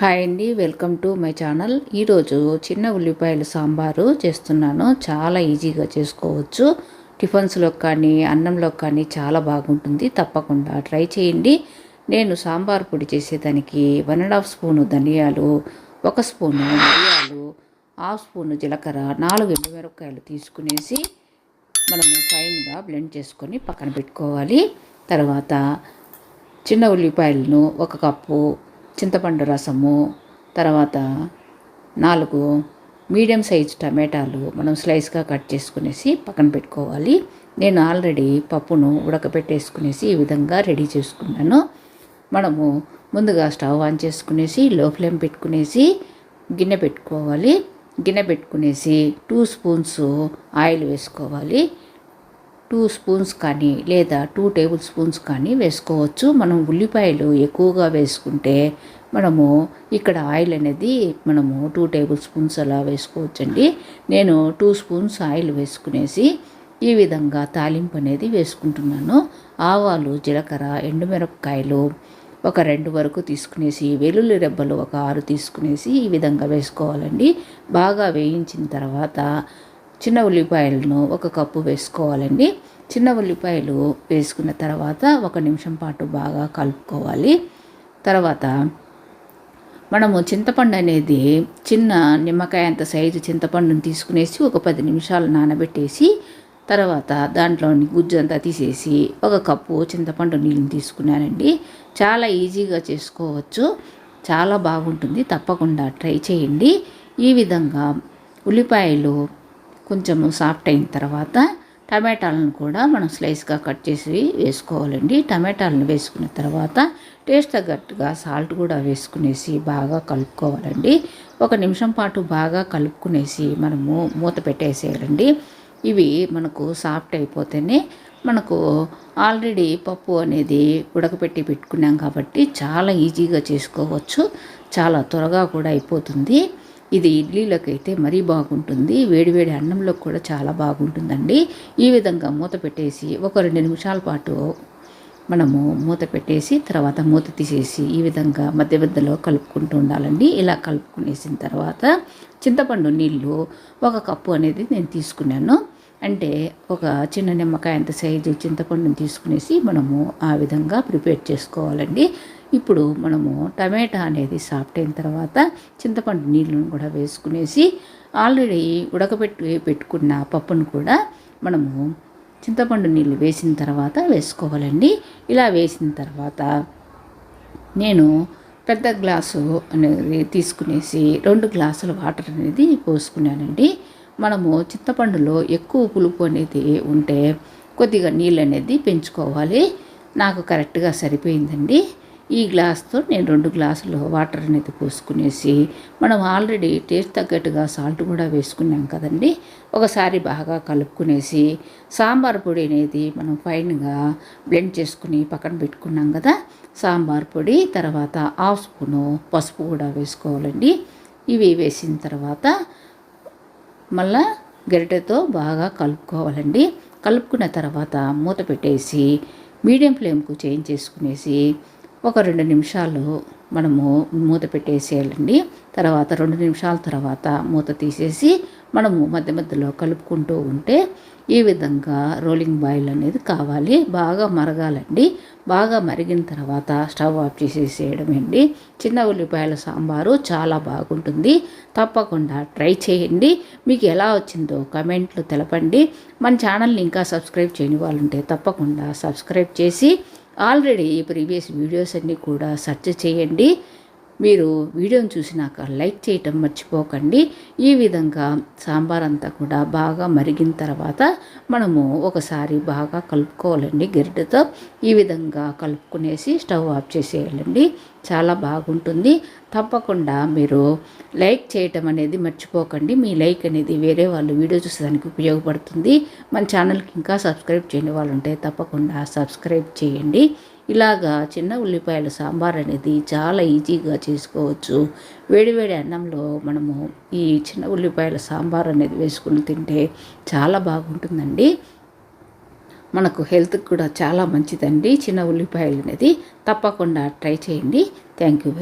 Hi అండి welcome to my channel. ఈరోజు చిన్న ఉల్లిపాయలు సాంబారు చేస్తున్నాను. చాలా ఈజీగా చేసుకోవచ్చు. టిఫిన్స్లో కానీ అన్నంలో కానీ చాలా బాగుంటుంది. తప్పకుండా ట్రై చేయండి. నేను సాంబార్ పొడి చేసేదానికి వన్ అండ్ హాఫ్ స్పూను ధనియాలు ఒక స్పూను మిరియాలు హాఫ్ స్పూను జీలకర్ర నాలుగు ఎండుమిరపకాయలు తీసుకునేసి మనము ఫైన్గా బ్లెండ్ చేసుకొని పక్కన పెట్టుకోవాలి. తర్వాత చిన్న ఉల్లిపాయలను ఒక కప్పు చింతపండు రసము తర్వాత నాలుగు మీడియం సైజ్ టమాటాలు మనం స్లైస్గా కట్ చేసుకునేసి పక్కన పెట్టుకోవాలి. నేను ఆల్రెడీ పప్పును ఉడకబెట్టేసుకునేసి ఈ విధంగా రెడీ చేసుకున్నాను. మనము ముందుగా స్టవ్ ఆన్ చేసుకునేసి లో ఫ్లేమ్ పెట్టుకునేసి గిన్నె పెట్టుకోవాలి. గిన్నె పెట్టుకునేసి టూ స్పూన్స్ ఆయిల్ వేసుకోవాలి. టూ స్పూన్స్ కానీ లేదా టూ టేబుల్ స్పూన్స్ కానీ వేసుకోవచ్చు. మనం ఉల్లిపాయలు ఎక్కువగా వేసుకుంటే మనము ఇక్కడ ఆయిల్ అనేది మనము టూ టేబుల్ స్పూన్స్ అలా వేసుకోవచ్చండి. నేను టూ స్పూన్స్ ఆయిల్ వేసుకునేసి ఈ విధంగా తాలింపు అనేది వేసుకుంటున్నాను. ఆవాలు జీలకర్ర ఎండుమిరపకాయలు ఒక రెండు వరకు తీసుకునేసి వెల్లుల్లి రెబ్బలు ఒక ఆరు తీసుకునేసి ఈ విధంగా వేసుకోవాలండి. బాగా వేయించిన తర్వాత చిన్న ఉల్లిపాయలను ఒక కప్పు వేసుకోవాలండి. చిన్న ఉల్లిపాయలు వేసుకున్న తర్వాత ఒక నిమిషం పాటు బాగా కలుపుకోవాలి. తర్వాత మనము చింతపండు అనేది చిన్న నిమ్మకాయ అంత సైజు చింతపండుని తీసుకునేసి ఒక పది నిమిషాలు నానబెట్టేసి తర్వాత దాంట్లోని గుజ్జు అంతా తీసేసి ఒక కప్పు చింతపండు నీళ్ళని తీసుకున్నానండి. చాలా ఈజీగా చేసుకోవచ్చు. చాలా బాగుంటుంది. తప్పకుండా ట్రై చేయండి. ఈ విధంగా ఉల్లిపాయలు కొంచెము సాఫ్ట్ అయిన తర్వాత టమాటాలను కూడా మనం స్లైస్గా కట్ చేసి వేసుకోవాలండి. టమాటాలను వేసుకున్న తర్వాత టేస్ట్ తగ్గట్టుగా సాల్ట్ కూడా వేసుకునేసి బాగా కలుపుకోవాలండి. ఒక నిమిషం పాటు బాగా కలుపుకునేసి మనము మూత పెట్టేసేయాలండి. ఇవి మనకు సాఫ్ట్ అయిపోతేనే మనకు ఆల్రెడీ పప్పు అనేది ఉడకపెట్టి పెట్టుకున్నాం కాబట్టి చాలా ఈజీగా చేసుకోవచ్చు. చాలా త్వరగా కూడా అయిపోతుంది. ఇది ఇడ్లీలోకైతే మరీ బాగుంటుంది. వేడివేడి అన్నంలో కూడా చాలా బాగుంటుందండి. ఈ విధంగా మూత పెట్టేసి ఒక రెండు నిమిషాల పాటు మనము మూత పెట్టేసి తర్వాత మూత తీసేసి ఈ విధంగా మధ్య మధ్యలో కలుపుకుంటూ ఉండాలండి. ఇలా కలుపుకునేసిన తర్వాత చింతపండు నీళ్ళు ఒక కప్పు అనేది నేను తీసుకున్నాను. అంటే ఒక చిన్న నిమ్మకాయ అంత సైజు చింతపండుని తీసుకునేసి మనము ఆ విధంగా ప్రిపేర్ చేసుకోవాలండి. ఇప్పుడు మనము టమాటా అనేది సాఫ్ట్ అయిన తర్వాత చింతపండు నీళ్ళను కూడా వేసుకునేసి ఆల్రెడీ ఉడకబెట్టి పెట్టుకున్న పప్పును కూడా మనము చింతపండు నీళ్ళు వేసిన తర్వాత వేసుకోవాలండి. ఇలా వేసిన తర్వాత నేను పెద్ద గ్లాసు అనేది తీసుకునేసి రెండు గ్లాసుల వాటర్ అనేది పోసుకున్నానండి. మనము చింతపండులో ఎక్కువ పులుపు అనేది ఉంటే కొద్దిగా నీళ్ళు అనేది పెంచుకోవాలి. నాకు కరెక్ట్గా సరిపోయిందండి. ఈ గ్లాస్తో నేను రెండు గ్లాసులు వాటర్ అనేది పోసుకునేసి మనం ఆల్రెడీ టేస్ట్ తగ్గట్టుగా సాల్ట్ కూడా వేసుకున్నాం కదండి. ఒకసారి బాగా కలుపుకునేసి సాంబార్ పొడి అనేది మనం ఫైన్గా బ్లెండ్ చేసుకుని పక్కన పెట్టుకున్నాం కదా. సాంబార్ పొడి తర్వాత హాఫ్ స్పూను పసుపు కూడా వేసుకోవాలండి. ఇవి వేసిన తర్వాత మళ్ళా గరిటెతో బాగా కలుపుకోవాలండి. కలుపుకున్న తర్వాత మూత పెట్టేసి మీడియం ఫ్లేమ్కు చేంజ్ చేసుకునేసి ఒక రెండు నిమిషాలు మనము మూత పెట్టేసేయాలండి. తర్వాత రెండు నిమిషాల తర్వాత మూత తీసేసి మనము మధ్య మధ్యలో కలుపుకుంటూ ఉంటే ఈ విధంగా రోలింగ్ బాయిల్ అనేది కావాలి. బాగా మరగాలండి. బాగా మరిగిన తర్వాత స్టవ్ ఆఫ్ చేసేసేయడమేండి. చిన్న ఉల్లిపాయల సాంబారు చాలా బాగుంటుంది. తప్పకుండా ట్రై చేయండి. మీకు ఎలా వచ్చిందో కమెంట్లు తెలపండి. మన ఛానల్ని ఇంకా సబ్స్క్రైబ్ చేయని వాళ్ళు ఉంటే తప్పకుండా సబ్స్క్రైబ్ చేసి ఆల్రెడీ ప్రీవియస్ వీడియోస్ అన్నీ కూడా సెర్చ్ చేయండి. మీరు వీడియోని చూసినాక లైక్ చేయటం మర్చిపోకండి. ఈ విధంగా సాంబార్ అంతా కూడా బాగా మరిగిన తర్వాత మనము ఒకసారి బాగా కలుపుకోవాలండి గరిటెతో ఈ విధంగా కలుపుకునేసి స్టవ్ ఆఫ్ చేసేయాలండి. చాలా బాగుంటుంది. తప్పకుండా మీరు లైక్ చేయటం అనేది మర్చిపోకండి. మీ లైక్ అనేది వేరే వాళ్ళు వీడియో చూసేదానికి ఉపయోగపడుతుంది. మన ఛానల్కి ఇంకా సబ్స్క్రైబ్ చేయని వాళ్ళు ఉంటే తప్పకుండా సబ్స్క్రైబ్ చేయండి. ఇలాగా చిన్న ఉల్లిపాయల సాంబార్ అనేది చాలా ఈజీగా చేసుకోవచ్చు. వేడివేడి అన్నంలో మనము ఈ చిన్న ఉల్లిపాయల సాంబార్ అనేది వేసుకుని తింటే చాలా బాగుంటుందండి. మనకు హెల్త్కి కూడా చాలా మంచిదండి. చిన్న ఉల్లిపాయలు అనేది తప్పకుండా ట్రై చేయండి. Thank you